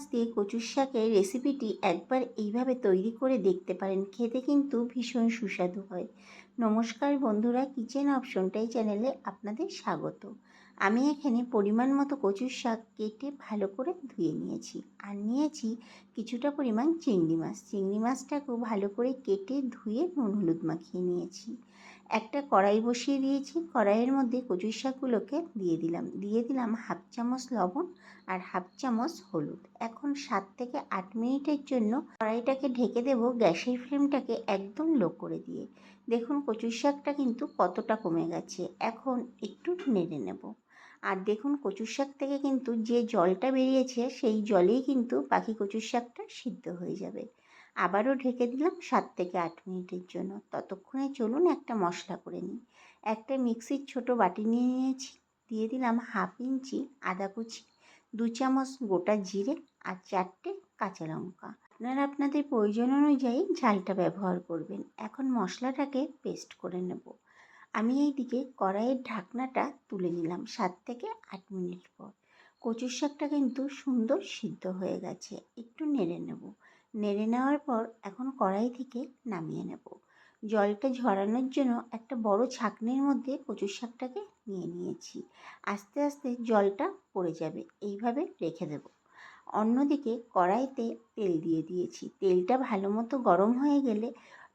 মাছ দিয়ে কচুর শাকের রেসিপিটি একবার এইভাবে তৈরি করে দেখতে পারেন। খেতে কিন্তু ভীষণ সুস্বাদু হয়। নমস্কার বন্ধুরা, কিচেন অপশনটাই চ্যানেলে আপনাদের স্বাগত। আমি এখানে পরিমাণ মতো কচুর শাক কেটে ভালো করে ধুয়ে নিয়েছি আর নিয়েছি কিছুটা পরিমাণ চিংড়ি মাছ। চিংড়ি মাছটাকেও ভালো করে কেটে ধুয়ে নুন হলুদ মাখিয়ে নিয়েছি। একটা কড়াই বসিয়ে দিয়েছি। কড়াইয়ের মধ্যে কচুর শাকগুলোকে দিয়ে দিলাম। দিয়ে দিলাম হাফ চামচ লবণ আর হাফ চামচ হলুদ। এখন সাত থেকে আট মিনিটের জন্য কড়াইটাকে ঢেকে দেবো গ্যাসের ফ্লেমটাকে একদম লো করে দিয়ে। দেখুন কচুর শাকটা কিন্তু কতটা কমে গেছে। এখন একটু নেড়ে নেব। আর দেখুন কচুর শাক থেকে কিন্তু যে জলটা বেরিয়েছে সেই জলেই কিন্তু পাখি কচুর শাকটা সিদ্ধ হয়ে যাবে। আবারও ঢেকে দিলাম সাত থেকে আট মিনিটের জন্য। ততক্ষণে চলুন একটা মশলা করে নিই। একটা মিক্সির ছোট বাটি নিয়ে নিয়েছি। দিয়ে দিলাম হাফ ইঞ্চি আদা কুচি, দু চামচ গোটা জিরে আর চারটে কাঁচা লঙ্কা। আপনারা আপনাদের প্রয়োজন অনুযায়ী ঝালটা ব্যবহার করবেন। এখন মশলাটাকে পেস্ট করে নেব। আমি এইদিকে কড়াইয়ের ঢাকনাটা তুলে নিলাম সাত থেকে আট মিনিট পর। কচুর শাকটা কিন্তু সুন্দর সিদ্ধ হয়ে গেছে। একটু নেড়ে নেব। নেড়ে নেওয়ার পর এখন কড়াই থেকে নামিয়ে নেব। জলটা ঝরানোর জন্য একটা বড় ছাঁকনির মধ্যে কচুর শাকটাকে নিয়ে নিয়েছি। আস্তে আস্তে জলটা পড়ে যাবে, এইভাবে রেখে দেব। অন্যদিকে কড়াইতে তেল দিয়ে দিয়েছি। তেলটা ভালো মতো গরম হয়ে গেলে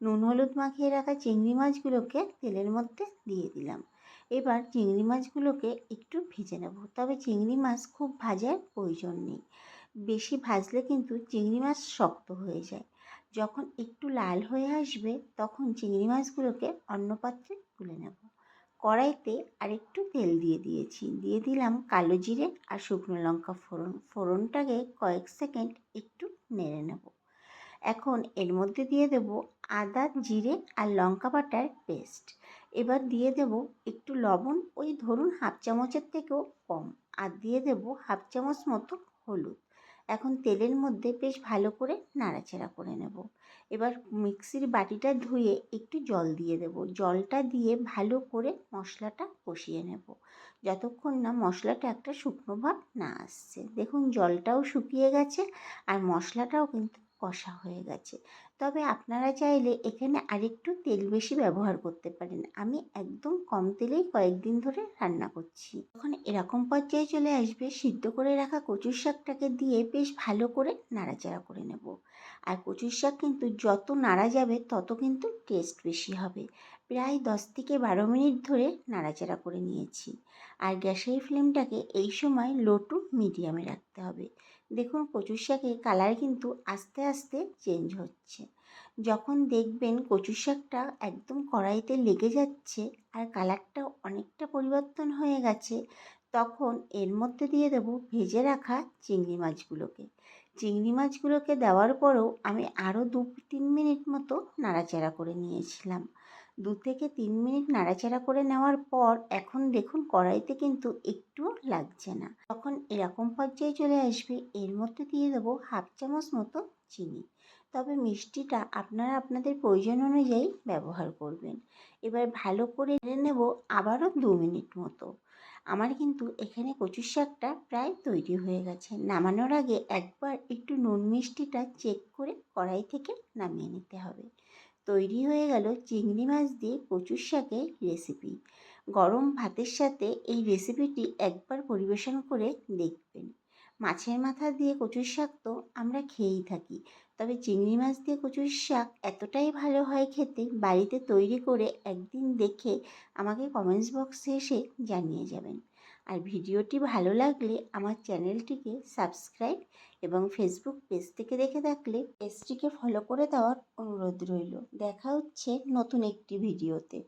নুন, হলুদ মাখিয়ে রাখা চিংড়ি মাছগুলোকে তেলের মধ্যে দিয়ে দিলাম। এবার চিংড়ি মাছগুলোকে একটু ভেজে নেব। তবে চিংড়ি মাছ খুব ভাজার প্রয়োজন নেই। বেশি ভাজলে কিন্তু চিংড়ি মাছ শক্ত হয়ে যায়। যখন একটু লাল হয়ে আসবে, তখন চিংড়ি মাছগুলোকে অন্য পাত্রে তুলে নেব। কড়াইতে আরেকটু তেল দিয়ে দিয়েছি। দিয়ে দিলাম কালো জিরে আর শুকনো লঙ্কা ফোড়ন। ফোড়নটাকে কয়েক সেকেন্ড একটু নেড়ে নেব। এখন এর মধ্যে দিয়ে দেব আদা, জিরে আর লঙ্কা বাটার পেস্ট। এবার দিয়ে দেব একটু লবণ। ওই ধরুন হাফ চামচের থেকেও কম। আর দিয়ে দেব হাফ চামচ মতো হলুদ। এখন তেলের মধ্যে বেশ ভালো করে নাড়াচাড়া করে নেব। এবার মিক্সির বাটিটা ধুয়ে একটু জল দিয়ে দেব। জলটা দিয়ে ভালো করে মশলাটা কষিয়ে নেব। যতক্ষণ না মশলাটা একটা শুকনো ভাব না আসছে। দেখুন, জলটাও শুকিয়ে গেছে আর মশলাটাও কিন্তু কষা হয়ে গেছে। তবে আপনারা চাইলে এখানে আরেকটু তেল বেশি ব্যবহার করতে পারেন। আমি একদম কম তেলেই কয়েকদিন ধরে রান্না করছি। যখন এরকম পর্যায়ে চলে আসবে, সিদ্ধ করে রাখা কচুর শাকটাকে দিয়ে বেশ ভালো করে নাড়াচাড়া করে নেব। আর কচুর শাক কিন্তু যত নাড়া যাবে, তত কিন্তু টেস্ট বেশি হবে। প্রায় দশ থেকে বারো মিনিট ধরে নাড়াচাড়া করে নিয়েছি। আর গ্যাসের ফ্লেমটাকে এই সময় লো টু মিডিয়ামে রাখতে হবে। দেখুন কচুর শাকের কালার কিন্তু আস্তে আস্তে চেঞ্জ হচ্ছে। যখন দেখবেন কচুর শাকটা একদম কড়াইতে লেগে যাচ্ছে আর কালারটা অনেকটা পরিবর্তন হয়ে গেছে, তখন এর মধ্যে দিয়ে দেবো ভেজে রাখা চিংড়ি মাছগুলোকে। চিংড়ি মাছগুলোকে দেওয়ার পরেও আমি আরও দু তিন মিনিট মতো নাড়াচাড়া করে নিয়েছিলাম। দু থেকে তিন মিনিট নাড়াচাড়া করে নেওয়ার পর এখন দেখুন কড়াইতে কিন্তু একটুও লাগছে না। তখন এরকম পর্যায়ে চলে আসবে, এর মধ্যে দিয়ে দেবো হাফ চামচ মতো চিনি। তবে মিষ্টিটা আপনারা আপনাদের প্রয়োজন অনুযায়ী ব্যবহার করবেন। এবার ভালো করে নেব আবারও দু মিনিট মতো। আমার কিন্তু এখানে কচুর শাকটা প্রায় তৈরি হয়ে গেছে। নামানোর আগে একবার একটু নুন মিষ্টিটা চেক করে কড়াই থেকে নামিয়ে নিতে হবে। তৈরি হয়ে গেল চিংড়ি মাছ দিয়ে কচুর শাকের রেসিপি গরম ভাতের সাথে এই রেসিপিটি একবার পরিবেশন করে দেখবেন। মাছের মাথা দিয়ে কচুর শাক তো আমরা খেয়েই থাকি, তবে চিংড়ি মাছ দিয়ে কচুর শাক এতটাই ভালো হয় খেতে, বাড়িতে তৈরি করে একদিন দেখে আমাকে কমেন্টস বক্সে এসে জানিয়ে যাবেন। আর ভিডিওটি ভালো লাগলে আমার চ্যানেলটিকে সাবস্ক্রাইব এবং ফেসবুক পেজ থেকে দেখে থাকলে পেজটিকে ফলো করে দেওয়ার অনুরোধ রইল। দেখা হচ্ছে নতুন একটি ভিডিওতে।